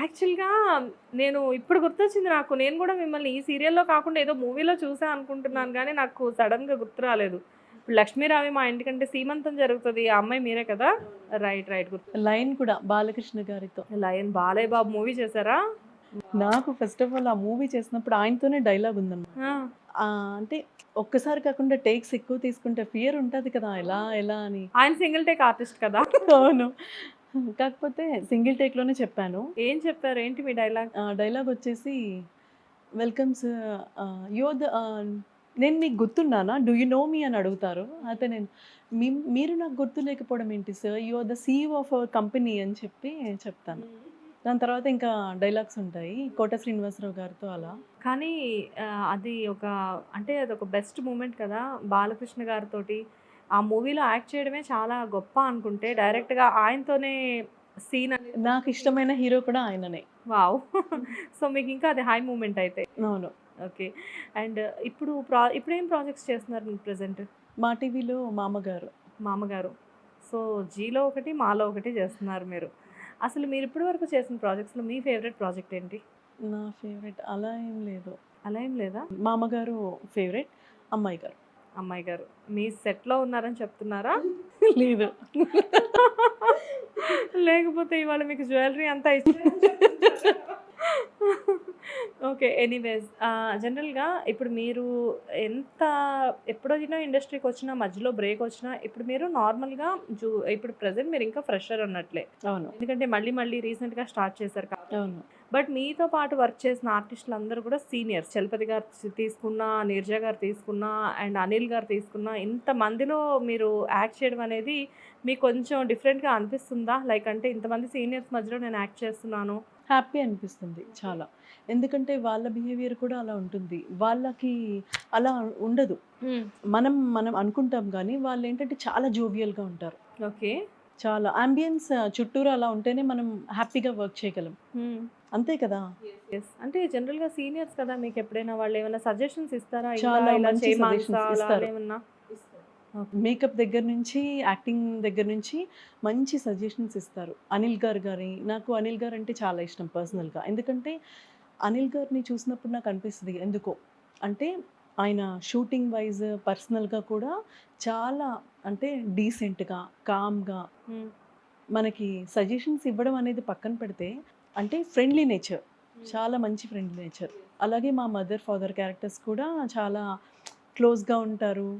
యాక్చువల్‌గా నేను ఇప్పుడు గుర్తొచ్చింది నాకు. నేను గూడా మిమ్మల్ని ఈ సీరియల్‌లో కాకుండా ఏదో మూవీలో చూసా అనుకుంటున్నాను గానీ, నాకు సడెన్‌గా గుర్తు రాలేదు. ఇప్పుడు 'లక్ష్మీరావి మా ఇంటికంటే సీమంతం జరుగుతది' ఆ అమ్మాయి మీరే కదా? రైట్. రైట్. గుర్తు లయన్ కూడా బాలకృష్ణ గారితో. 'లయన్' బాలయ్య బాబు మూవీ చేసారా? నాకు ఫస్ట్ ఆఫ్ ఆల్ ఆ మూవీ చేసినప్పుడు ఆయనతోనే డైలాగ్! ఆహ్, అంటే ఒక్కసారి కాకుండా టేక్స్ ఎక్కువ తీసుకుంటే ఫియర్ ఉంటది కదా! ఎలా ఎలా అని. ఆయన సింగిల్ టేక్ ఆర్టిస్ట్ కదా! అవును. కాకపోతే సింగిల్ టేక్‌లోనే చెప్పాను. ఏం చెప్పారు? ఏంటి మీ డైలాగ్? డైలాగ్ వచ్చేసి వెల్కమ్ సర్ యూ ద నేను మీకు గుర్తున్నానా? డూ యూ నో మీ అని అడుగుతారు. అయితే నేను మీ మీరు నాకు గుర్తు లేకపోవడం ఏంటి sir? You are the CEO of our company అని చెప్పి చెప్తాను. దాని తర్వాత ఇంకా డైలాగ్స్ ఉంటాయి. కోట శ్రీనివాసరావు గారితో అలా. కానీ అది ఒక అంటే అదొక బెస్ట్ మూమెంట్ కదా! బాలకృష్ణ గారితోటి ఆ మూవీలో యాక్ట్ చేయడమే చాలా గొప్ప అనుకుంటే డైరెక్ట్‌గా ఆయనతోనే సీన్ అనేది నాకు ఇష్టమైన హీరో కూడా ఆయననే. వావ్! సో, మీకు ఇంకా అది హై మూమెంట్ అయితే. అవును. ఓకే. అండ్ ఇప్పుడు ప్రా ఇప్పుడేం ప్రాజెక్ట్స్ చేస్తున్నారు మీరు ప్రెజెంట్? మా టీవీలో మామగారు. మామగారు. సో, 'జీలో' ఒకటి, 'మాలో' ఒకటి చేస్తున్నారు మీరు. అసలు మీరు ఇప్పటి వరకు చేసిన ప్రాజెక్ట్స్‌లో మీ ఫేవరెట్ ప్రాజెక్ట్ ఏంటి? నా ఫేవరెట్ అలా ఏం లేదు. అలా ఏం లేదా? మామగారు ఫేవరెట్. అమ్మాయి గారు. అమ్మాయి గారు. మీ సెట్‌లో ఉన్నారని చెప్తున్నారా? లేదు. లేకపోతే ఇవాళ మీకు జ్యువెలరీ అంతా ఇచ్చి ఓకే. ఎనీవేస్ జనరల్‌గా ఇప్పుడు మీరు ఎంత ఎప్పుడైనా ఇండస్ట్రీకొచ్చినా మధ్యలో బ్రేక్ వచ్చినా ఇప్పుడు మీరు నార్మల్‌గా జు ఇప్పుడు ప్రెజెంట్ మీరు ఇంకా ఫ్రెషర్ అన్నట్లే. అవును. ఎందుకంటే మళ్ళీ మళ్ళీ రీసెంట్‌గా స్టార్ట్ చేశారు కాబట్టి. అవును. బట్ మీతో పాటు వర్క్ చేసిన ఆర్టిస్టులందరూ కూడా సీనియర్స్. చలపతి గారు తీసుకున్నా, నీరజ గారు తీసుకున్నా, అండ్ అనిల్ గారు తీసుకున్నా ఇంతమందిలో మీరు యాక్ట్ చేయడం అనేది మీకు కొంచెం డిఫరెంట్‌గా అనిపిస్తుందా? లైక్ అంటే ఇంతమంది సీనియర్స్ మధ్యలో నేను యాక్ట్ చేస్తున్నాను. హ్యాపీ అనిపిస్తుంది చాలా. ఎందుకంటే వాళ్ళ బిహేవియర్ కూడా అలా ఉంటుంది. వాళ్ళకి అలా ఉండదు. మనం మనం అనుకుంటాం గానీ వాళ్ళేంటంటే చాలా జోవియల్‌గా ఉంటారు. ఓకే. చాలా యాంబియన్స్ చుట్టూరా అలా ఉంటేనే మనం హ్యాపీగా వర్క్ చేయగలం. అంతే కదా! అంటే జనరల్‌గా సీనియర్స్ కదా! మీకు ఎప్పుడైనా వాళ్ళు ఏమైనా సజెషన్స్ ఇస్తారా? చాలా మంచి సజెషన్స్ ఇస్తారు. ఏమన్నా? మేకప్ దగ్గర నుంచి, యాక్టింగ్ దగ్గర నుంచి మంచి సజెషన్స్ ఇస్తారు. అనిల్ గారు గాని నాకు అనిల్ గారు అంటే చాలా ఇష్టం పర్సనల్‌గా. ఎందుకంటే అనిల్ గారిని చూసినప్పుడు నాకు అనిపిస్తది ఎందుకో. అంటే ఆయన షూటింగ్ వైస్ పర్సనల్‌గా కూడా చాలా అంటే డీసెంట్‌గా, కామ్‌గా. మనకి సజెషన్స్ ఇవ్వడం అనేది పక్కన పెడితే అంటే ఫ్రెండ్లీ నేచర్. చాలా మంచి ఫ్రెండ్లీ నేచర్. అలాగే మా మదర్, ఫాదర్ క్యారెక్టర్స్ కూడా చాలా క్లోజ్‌గా ఉంటారు.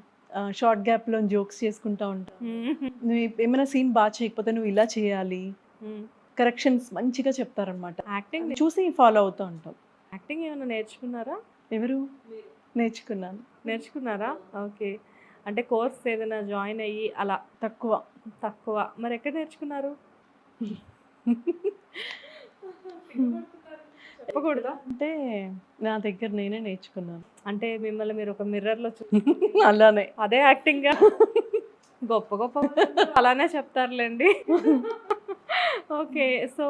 షార్ట్ గ్యాప్‌లో జోక్స్ చేసుకుంటా ఉంటారు. హుహు. నువ్వు ఏమైనా సీన్ బా చేయకపోతే నువ్వు ఇలా చేయాలి. హ్మ్. కరెక్షన్స్ మంచిగా చెప్తారనమాట. యాక్టింగ్ చూసి ఫాలో అవుతూ ఉంటాం. యాక్టింగ్ ఏమైనా నేర్చుకున్నారా? ఎవరు? నేర్చుకున్నాను. నేర్చుకున్నారా? ఓకే. అంటే కోర్స్ ఏదైనా జాయిన్ అయ్యి అలా తక్కువ. తక్కువ. మరి ఎక్కడ నేర్చుకున్నారు? చెప్పకూడదా? అంటే నా దగ్గర నేనే నేర్చుకున్నాను. అంటే మిమ్మల్ని మీరు ఒక మిర్రర్‌లో చూ అలానే. అదే యాక్టింగా? గొప్ప గొప్ప అలానే చెప్తారులెండి. ఓకే. సో,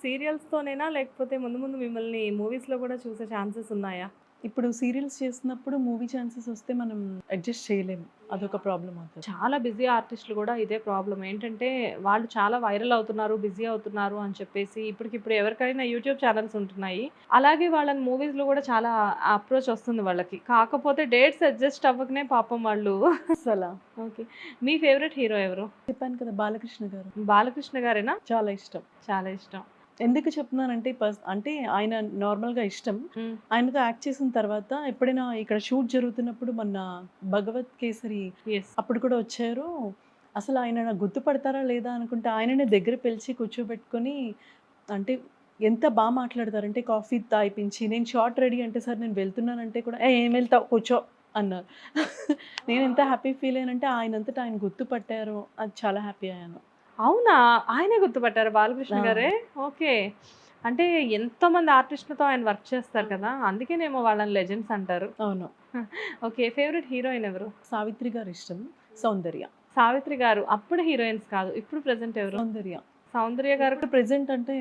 సీరియల్స్‌తోనేనా? లేకపోతే ముందు ముందు మిమ్మల్ని మూవీస్‌లో కూడా చూసే ఛాన్సెస్ ఉన్నాయా? ఇప్పుడు సీరియల్స్ చేస్తున్నప్పుడు మూవీ ఛాన్సెస్ వస్తే మనం అడ్జస్ట్ చేయలేము. అదొక ప్రాబ్లమ్ అవుతది. చాలా బిజీ ఆర్టిస్టులు కూడా ఇదే ప్రాబ్లమ్. ఏంటంటే వాళ్ళు చాలా వైరల్ అవుతున్నారు, బిజీ అవుతున్నారు అని చెప్పేసి ఇప్పటికిప్పుడు ఎవరికైనా యూట్యూబ్ ఛానెల్స్ ఉంటున్నాయి. అలాగే వాళ్ళని మూవీస్‌లో కూడా చాలా అప్రోచ్ వస్తుంది వాళ్ళకి. కాకపోతే డేట్స్ అడ్జస్ట్ అవ్వకనే పాపం వాళ్ళు అసలా. ఓకే. మీ ఫేవరెట్ హీరో ఎవరు? చెప్పాను కదా! బాలకృష్ణ గారు. బాలకృష్ణ గారేనా? చాలా ఇష్టం. చాలా ఇష్టం. ఎందుకు చెప్తున్నానంటే అంటే ఆయన నార్మల్‌గా ఇష్టం. ఆయనతో యాక్ట్ చేసిన తర్వాత ఎప్పుడైనా ఇక్కడ షూట్ జరుగుతున్నప్పుడు మొన్న 'భగవత్ కేసరి'. అప్పుడు కూడా వచ్చారు. అసలు ఆయన గుర్తుపడతారా లేదా అనుకుంటే ఆయననే దగ్గర పిలిచి కూర్చోబెట్టుకొని అంటే ఎంత బా మాట్లాడతారంటే కాఫీ తాగిపించి నేను షార్ట్ రెడీ అంటే సార్ నేను వెళ్తున్నానంటే కూడా "ఏ ఏం వెళ్తావు కూర్చో" అన్నారు. నేను ఎంత హ్యాపీ ఫీల్ అయ్యానంటే ఆయనంతట ఆయన గుర్తుపట్టారు. అది చాలా హ్యాపీ అయ్యాను. అవునా? ఆయనే గుర్తుపట్టారా బాలకృష్ణ! గారే? ఓకే. అంటే ఎంతోమంది ఆర్టిస్ట్‌లతో ఆయన వర్క్ చేస్తారు కదా! అందుకేనేమో వాళ్ళని లెజెండ్స్ అంటారు. అవును. ఓకే. ఫేవరెట్ హీరోయిన్ ఎవరు? సావిత్రి గారు ఇష్టం. సౌందర్య. సావిత్రి గారు. అప్పుడు హీరోయిన్స్ కాదు. ఇప్పుడు ప్రెజెంట్ ఎవరు? సౌందర్య. సౌందర్య గారు ప్రెజెంట్ అంటే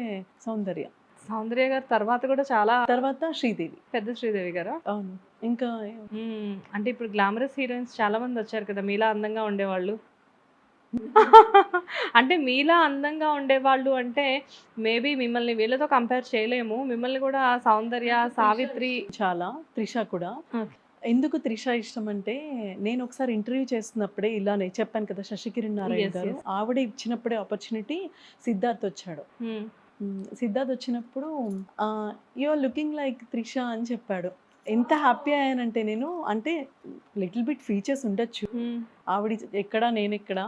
సౌందర్య. సౌందర్య గారు తర్వాత కూడా చాలా తర్వాత శ్రీదేవి. పెద్ద శ్రీదేవి గారా? అవును. ఇంకా. అంటే ఇప్పుడు గ్లామరస్ హీరోయిన్స్ చాలా మంది వచ్చారు కదా! మీలా అందంగా ఉండేవాళ్ళు. అంటే మీలా అందంగా ఉండేవాళ్ళు అంటే మేబీ మిమ్మల్ని వీళ్ళతో కంపేర్ చేయలేము మిమ్మల్ని కూడా సౌందర్య సావిత్రి చాలా త్రిష కూడా. ఎందుకు త్రిష ఇష్టం అంటే నేను ఒకసారి ఇంటర్వ్యూ చేస్తున్నప్పుడే ఇలానే చెప్పాను కదా శశికిరణ్ నారాయణ గారు. ఆవిడ ఇచ్చినప్పుడే ఆపర్చునిటీ సిద్ధార్థ్ వచ్చాడు హ్మ్. మ్, సిద్ధార్థ్ వచ్చినప్పుడు యూఆర్ లుకింగ్ లైక్ త్రిష అని చెప్పాడు ఎంత హ్యాపీ అయ్యానంటే నేను అంటే లిటిల్ బిట్ ఫీచర్స్ ఉండొచ్చు హ్మ్. ఆవిడ ఎక్కడ నేను ఎక్కడ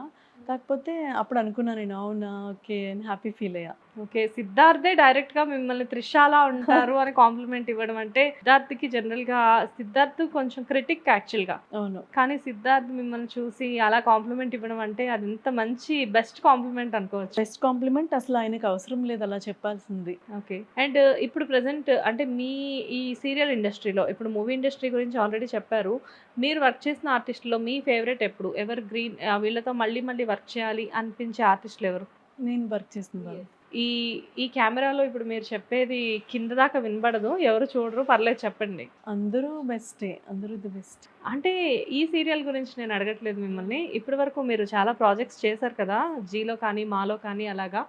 కాకపోతే అప్పుడు అనుకున్నాను నేను అవునా ఓకే అని హ్యాపీ ఫీల్ అయ్యా. ఓకే సిద్ధార్థే డైరెక్ట్గా మిమ్మల్ని త్రిషాలా ఉంటారు అని కాంప్లిమెంట్ ఇవ్వడం అంటే సిద్ధార్థ్కి జనరల్గా సిద్ధార్థ్ కొంచెం క్రిటిక్ యాక్చువల్గా. అవును. కానీ సిద్ధార్థ్ మిమ్మల్ని చూసి అలా కాంప్లిమెంట్ ఇవ్వడం అంటే అది ఎంత మంచి బెస్ట్ కాంప్లిమెంట్ అనుకోవచ్చు. బెస్ట్ కాంప్లిమెంట్ అసలు ఆయనకు అవసరం లేదు అలా చెప్పాల్సింది. ఓకే అండ్ ఇప్పుడు ప్రజెంట్ అంటే మీ ఈ సీరియల్ ఇండస్ట్రీలో ఇప్పుడు మూవీ ఇండస్ట్రీ గురించి ఆల్రెడీ చెప్పారు. మీరు వర్క్ చేసిన ఆర్టిస్టులో మీ ఫేవరెట్ ఎప్పుడు? ఎవర్ గ్రీన్ వీళ్ళతో మళ్ళీ మళ్ళీ వర్క్ చేయాలి అనిపించే ఆర్టిస్టులు ఎవరు? నేను వర్క్ చేస్తున్నాను. ఈ ఈ కెమెరాలో ఇప్పుడు మీరు చెప్పేది కింద దాకా వినబడదు ఎవరు చూడరు పర్లేదు చెప్పండి. అందరూ బెస్టే అందరూ ది బెస్ట్. అంటే ఈ సీరియల్ గురించి నేను అడగట్లేదు మిమ్మల్ని. ఇప్పటి వరకు మీరు చాలా ప్రాజెక్ట్స్ చేశారు కదా జీలో కానీ మాలో కానీ అలాగా.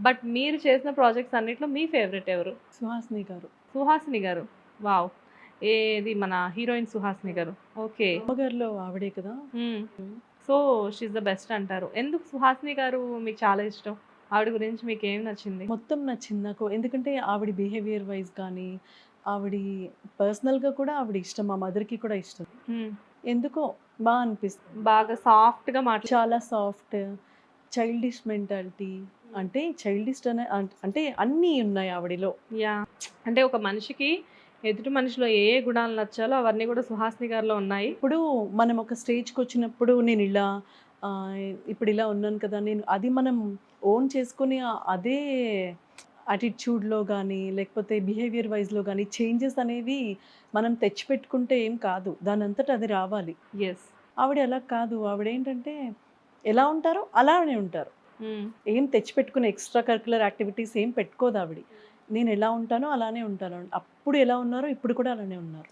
బట్ మీరు చేసిన ప్రాజెక్ట్స్ అన్నిట్లో మీ ఫేవరెట్ ఎవరు? సుహాసిని గారు. సుహాసిని గారు. వావ్. ఏది మన హీరోయిన్ సుహాసిని గారు. ఓకే. అమ్మగారిలో ఆవిడే కదా. సో షీఈ్ ద బెస్ట్ అంటారు. ఎందుకు సుహాసిని గారు మీకు చాలా ఇష్టం? ఆవిడ గురించి మీకు ఏం నచ్చింది? మొత్తం నచ్చింది నాకు. ఎందుకంటే ఆవిడ బిహేవియర్ వైజ్ కానీ ఆవిడ పర్సనల్గా కూడా ఆవిడ ఇష్టం మా మదర్కి కూడా ఇష్టం. ఎందుకో బాగా అనిపిస్తుంది. బాగా సాఫ్ట్గా మాట్లా చాలా సాఫ్ట్ చైల్డిష్ మెంటాలిటీ అంటే చైల్డిష్ అనే అంటే అన్నీ ఉన్నాయి ఆవిడలో. యా. అంటే ఒక మనిషికి ఎదుటి మనిషిలో ఏ ఏ గుణాలు నచ్చాలో అవన్నీ కూడా సుహాసిని గారిలో ఉన్నాయి. ఇప్పుడు మనం ఒక స్టేజ్కి వచ్చినప్పుడు నేను ఇలా ఇప్పుడు ఇలా ఉన్నాను కదా నేను అది మనం ఓన్ చేసుకుని అదే యాటిట్యూడ్లో కానీ లేకపోతే బిహేవియర్ వైజ్లో కానీ చేంజెస్ అనేవి మనం తెచ్చిపెట్టుకుంటే ఏం కాదు. దాని అంతటా అది రావాలి. ఎస్ ఆవిడ అలా కాదు. ఆవిడ ఏంటంటే ఎలా ఉంటారో అలానే ఉంటారు. ఏం తెచ్చిపెట్టుకునే ఎక్స్ట్రా కరికులర్ యాక్టివిటీస్ ఏం పెట్టుకోదు ఆవిడ. నేను ఎలా ఉంటానో అలానే ఉంటాను. అప్పుడు ఎలా ఉన్నారో ఇప్పుడు కూడా అలానే ఉన్నారు.